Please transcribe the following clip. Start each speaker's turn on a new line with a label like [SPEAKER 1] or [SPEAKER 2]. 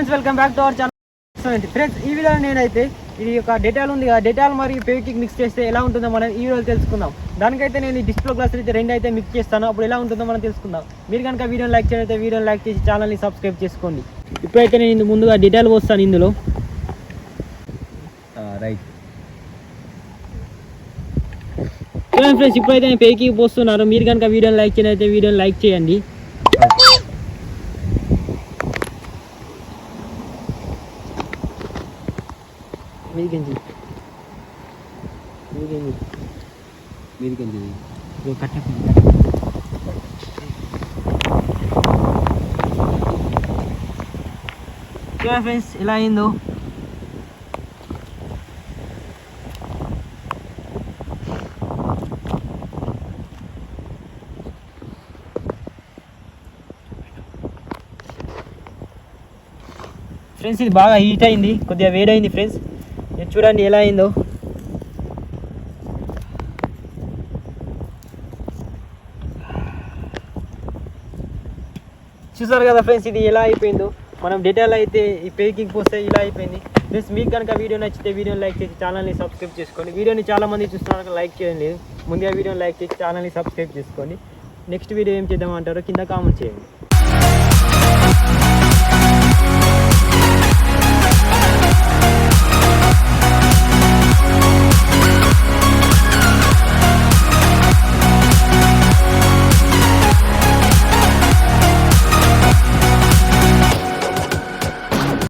[SPEAKER 1] Friends welcome back to our channel friends ఈ video నేనైతే ఇది ఒక డెటాల్ ఉంది కదా డెటాల్ మరియు ఫెవికిక్ మిక్స్ చేస్తే ఎలా ఉంటుందో మనం ఈ వీడియోలో తెలుసుకుందాం. దానికైతే నేను ఈ డిస్ప్లే గ్లాస్ అయితే రెండు అయితే మిక్స్ చేస్తాను. అప్పుడు ఎలా ఉంటుందో మనం తెలుసుకుందాం. మీరు కనుక వీడియోని లైక్ చేయఅయితే వీడియోని లైక్ చేసి ఛానల్ని సబ్స్క్రైబ్ చేసుకోండి. ఇప్పుడైతే నేను ముందుగా డెటాల్ పోస్తాను ఇందులో.
[SPEAKER 2] రైట్
[SPEAKER 1] ఫ్రెండ్స్ ఇప్పుడైతే నేను ఫేకిక్ పోస్తున్నాను. మీరు కనుక వీడియోని లైక్ చేయఅయితే వీడియోని లైక్ చేయండి. మీదికించి మీదికించి
[SPEAKER 2] మీదికి
[SPEAKER 1] ఇదిగో కట్టె ఫ్రెండ్స్ ఎలా అయిందో. ఫ్రెండ్స్ ఇది బాగా హీట్ అయింది. కొద్దిగా వేడైంది ఫ్రెండ్స్. ఇది చూడండి ఎలా అయిందో. చూసారు కదా ఫ్రెండ్స్ ఇది ఎలా అయిపోయిందో. మనం డీటెయిల్ అయితే ఈ పేకింగ్ పోస్తే ఇలా అయిపోయింది. ఫ్రెండ్స్ మీకు కనుక వీడియో నచ్చితే వీడియోని లైక్ చేసి ఛానల్ని సబ్స్క్రైబ్ చేసుకోండి. వీడియోని చాలామంది చూస్తున్నారు లైక్ చేయండి ముందుగా వీడియోని లైక్ చేసి ఛానల్ని సబ్స్క్రైబ్ చేసుకోండి. నెక్స్ట్ వీడియో ఏం చేద్దామంటారో కింద కామెంట్ చేయండి.